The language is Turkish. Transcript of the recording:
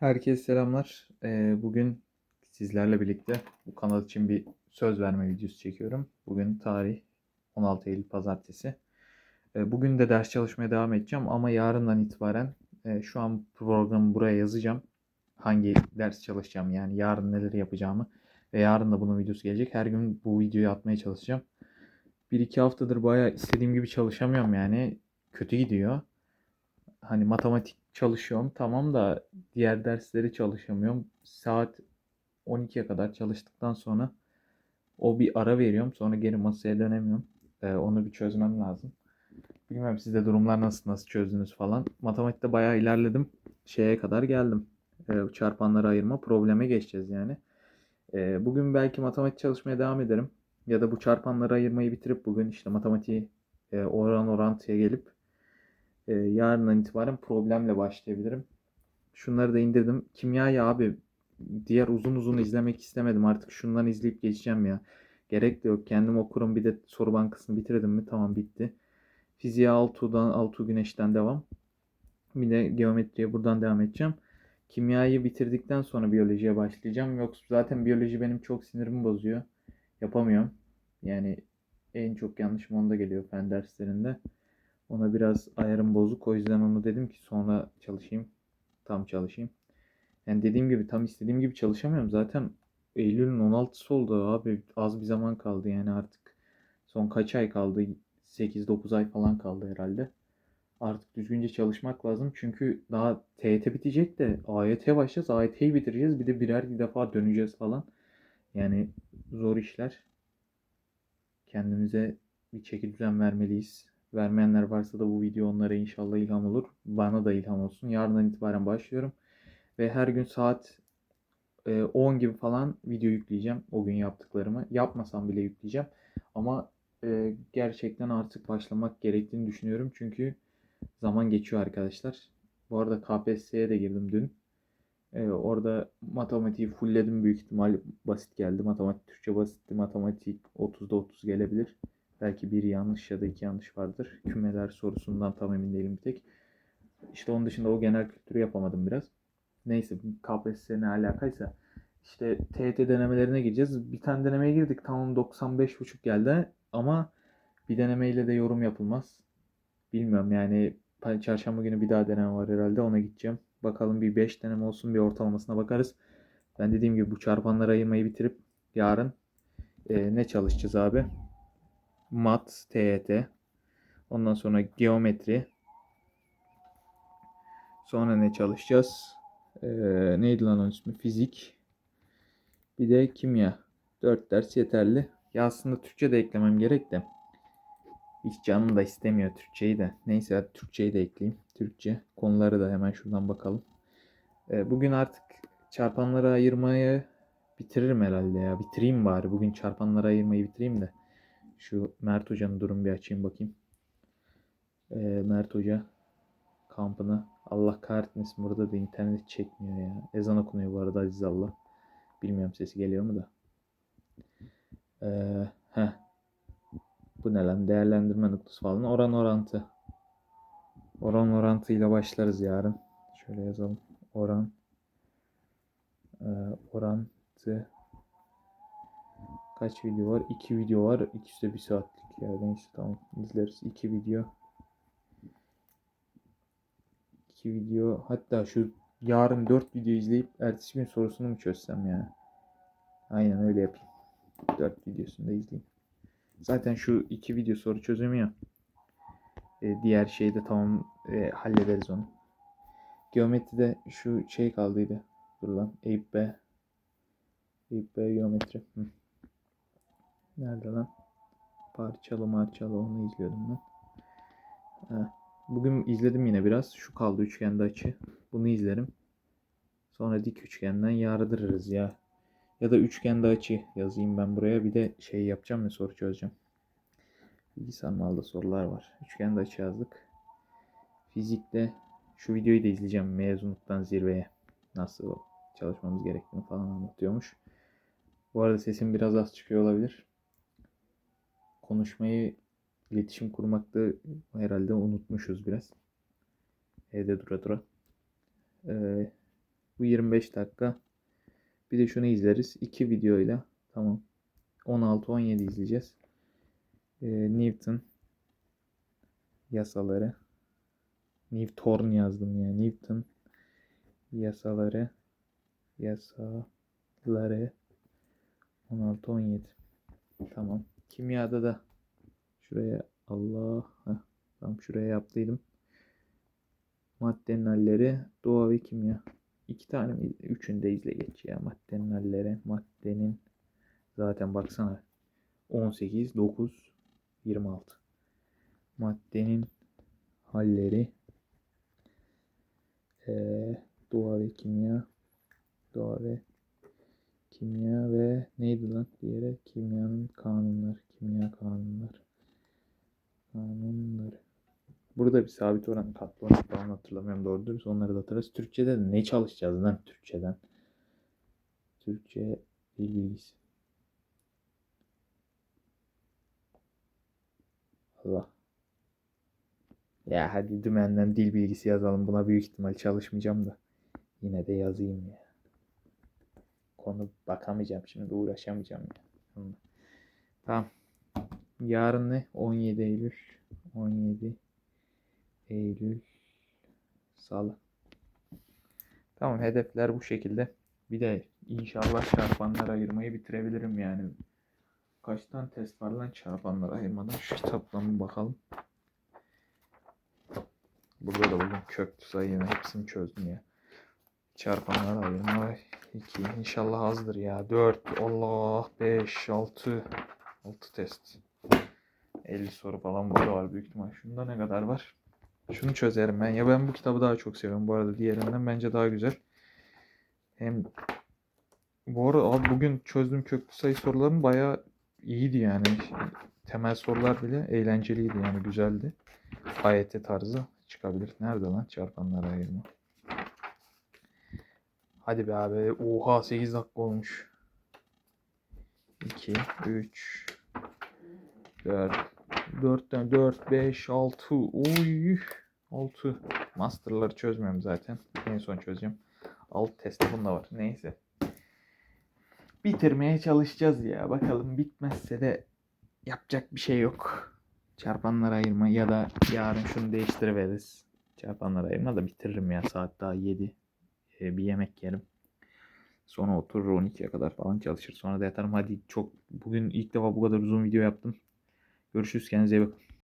Herkese selamlar. Ee, bugün sizlerle birlikte bu kanal için bir söz verme videosu çekiyorum. Bugün tarih 16 Eylül Pazartesi. Ee, bugün de ders çalışmaya devam edeceğim ama yarından itibaren e, şu an programı buraya yazacağım. Hangi ders çalışacağım yani yarın neler yapacağımı ve yarın da bunun videosu gelecek. Her gün bu videoyu atmaya çalışacağım. Bir iki haftadır bayağı istediğim gibi çalışamıyorum yani. Kötü gidiyor. Hani matematik çalışıyorum tamam da diğer dersleri çalışamıyorum. Saat 12'ye kadar çalıştıktan sonra o bir ara veriyorum. Sonra geri masaya dönemiyorum. Ee, onu bir çözmem lazım. Bilmiyorum sizde durumlar nasıl, nasıl çözdünüz falan. Matematikte bayağı ilerledim. Şeye kadar geldim. Ee, çarpanları ayırma probleme geçeceğiz yani. Ee, bugün belki matematik çalışmaya devam ederim. Ya da bu çarpanları ayırmayı bitirip bugün işte matematiği e, oran orantıya gelip e, yarından itibaren problemle başlayabilirim. Şunları da indirdim. Kimyayı abi diğer uzun uzun izlemek istemedim. Artık şundan izleyip geçeceğim ya. Gerek de yok. Kendim okurum. Bir de soru bankasını bitirdim mi? Tamam bitti. Fiziğe Altuğ'dan, Altuğ Güneş'ten devam. Bir de geometriye buradan devam edeceğim. Kimyayı bitirdikten sonra biyolojiye başlayacağım. Yoksa zaten biyoloji benim çok sinirimi bozuyor. Yapamıyorum. Yani en çok yanlışım onda geliyor fen derslerinde. Ona biraz ayarım bozuk. O yüzden onu dedim ki sonra çalışayım. Tam çalışayım. Yani dediğim gibi tam istediğim gibi çalışamıyorum. Zaten Eylül'ün 16'sı oldu abi. Az bir zaman kaldı yani artık. Son kaç ay kaldı? 8-9 ay falan kaldı herhalde. Artık düzgünce çalışmak lazım. Çünkü daha TYT bitecek de AYT başlayacağız. AYT'yi bitireceğiz. Bir de birer defa döneceğiz falan. Yani zor işler. Kendimize bir çeki düzen vermeliyiz. Vermeyenler varsa da bu video onlara inşallah ilham olur. Bana da ilham olsun. Yarından itibaren başlıyorum. Ve her gün saat 10 e, gibi falan video yükleyeceğim. O gün yaptıklarımı. Yapmasam bile yükleyeceğim. Ama e, gerçekten artık başlamak gerektiğini düşünüyorum. Çünkü zaman geçiyor arkadaşlar. Bu arada KPSS'ye de girdim dün. E, orada matematiği fullledim büyük ihtimal basit geldi. Matematik Türkçe basitti. Matematik 30'da 30 gelebilir. Belki bir yanlış ya da iki yanlış vardır. Kümeler sorusundan tam emin değilim bir tek. İşte onun dışında o genel kültürü yapamadım biraz. Neyse KPSS ne alakaysa. İşte TET denemelerine gireceğiz. Bir tane denemeye girdik. Tamam 95.5 geldi ama bir denemeyle de yorum yapılmaz. Bilmiyorum yani çarşamba günü bir daha deneme var herhalde ona gideceğim. Bakalım bir 5 deneme olsun bir ortalamasına bakarız. Ben dediğim gibi bu çarpanları ayırmayı bitirip yarın e, ne çalışacağız abi? Mat, TYT. Ondan sonra geometri. Sonra ne çalışacağız? Ee, neydi lan onun ismi? Fizik. Bir de kimya. 4 ders yeterli. Ya aslında Türkçe de eklemem gerek de. Hiç canım da istemiyor Türkçeyi de. Neyse Türkçeyi de ekleyeyim. Türkçe konuları da hemen şuradan bakalım. Ee, bugün artık çarpanları ayırmayı bitiririm herhalde ya. Bitireyim bari. Bugün çarpanları ayırmayı bitireyim de. Şu Mert Hoca'nın durum bir açayım bakayım. Ee, Mert Hoca kampını Allah kahretmesin burada da internet çekmiyor ya. Ezan okunuyor bu arada Aziz Allah. Bilmiyorum sesi geliyor mu da. Ee, heh. Bu ne lan? Değerlendirme noktası falan. Oran orantı. Oran orantıyla başlarız yarın. Şöyle yazalım. Oran e, orantı Kaç video var? 2 video var. İkisi de bir saatlik ya. Neyse tamam izleriz. 2 video. 2 video. Hatta şu yarın 4 video izleyip ertesi gün sorusunu mu çözsem ya? Aynen öyle yapayım. 4 videosunu da izleyeyim. Zaten şu 2 video soru çözümü Ee, diğer şeyi de tamam e, hallederiz onu. Geometride şu şey kaldıydı. Dur lan. Eyüp B. Eyüp B geometri. Hı. Nerede lan? Parçalı marçalı onu izliyordum ben. Bugün izledim yine biraz. Şu kaldı üçgende açı. Bunu izlerim. Sonra dik üçgenden yardırırız ya. Ya da üçgende açı yazayım ben buraya. Bir de şey yapacağım ya soru çözeceğim. Bilgisayar malda sorular var. Üçgende açı yazdık. Fizikte şu videoyu da izleyeceğim. Mezunluktan zirveye. Nasıl çalışmamız gerektiğini falan anlatıyormuş. Bu arada sesim biraz az çıkıyor olabilir konuşmayı, iletişim kurmakta herhalde unutmuşuz biraz. Evde dura dura. Ee, Bu 25 dakika. Bir de şunu izleriz. İki videoyla. Tamam. 16-17 izleyeceğiz. Ee, Newton yasaları. Newton yazdım ya. Newton yasaları yasaları 16-17 tamam kimyada da şuraya Allah heh, tam şuraya yaptıydım. Maddenin halleri doğa ve kimya. İki tane mi? Üçünü de izle geç ya. Maddenin halleri maddenin zaten baksana. 18 9 26 maddenin halleri eee doğa ve kimya doğa ve kimya ve neydi lan diğeri kimyanın kanunları kimya kanunları. Kanunları. Burada bir sabit oran katlı falan hatırlamıyorum doğru dürüst onları da hatırlarız. Türkçe'de de ne çalışacağız lan Türkçeden? Türkçe dil bilgisi. Allah. Ya hadi dümenden dil bilgisi yazalım buna büyük ihtimal çalışmayacağım da Yine de yazayım ya. Konu bakamayacağım şimdi uğraşamayacağım ya. Tamam. Tamam. Yarın ne? 17 Eylül. 17 Eylül Salı. Tamam hedefler bu şekilde. Bir de inşallah çarpanlar ayırmayı bitirebilirim yani. Kaç tane test var lan çarpanlar ayırmadan? Şu kitaptan bir bakalım. Burada da bugün köklü sayı hepsini çözdüm ya. Çarpanlar ayırma 2 inşallah azdır ya. 4 Allah. 5 6 6 test. 50 soru falan burada var büyük ihtimal. Şunda ne kadar var? Şunu çözerim ben. Ya ben bu kitabı daha çok seviyorum. Bu arada diğerinden bence daha güzel. Hem bu arada abi bugün çözdüğüm köklü sayı sorularım bayağı iyiydi yani. Temel sorular bile eğlenceliydi yani. Güzeldi. AYT tarzı çıkabilir. Nerede lan? Çarpanlar ayırma Hadi be abi. Oha 8 dakika olmuş. 2, 3, 4, 4 tane 4, 5, 6. Oy. 6. Master'ları çözmüyorum zaten. En son çözeceğim. Alt testi bunda var. Neyse. Bitirmeye çalışacağız ya. Bakalım bitmezse de yapacak bir şey yok. Çarpanlara ayırma ya da yarın şunu değiştiriveririz. Çarpanlara ayırma da bitiririm ya. Saat daha 7 bir yemek yerim. Sonra oturur 12'ye kadar falan çalışır. Sonra da yatarım. Hadi çok bugün ilk defa bu kadar uzun video yaptım. Görüşürüz. Kendinize iyi bakın.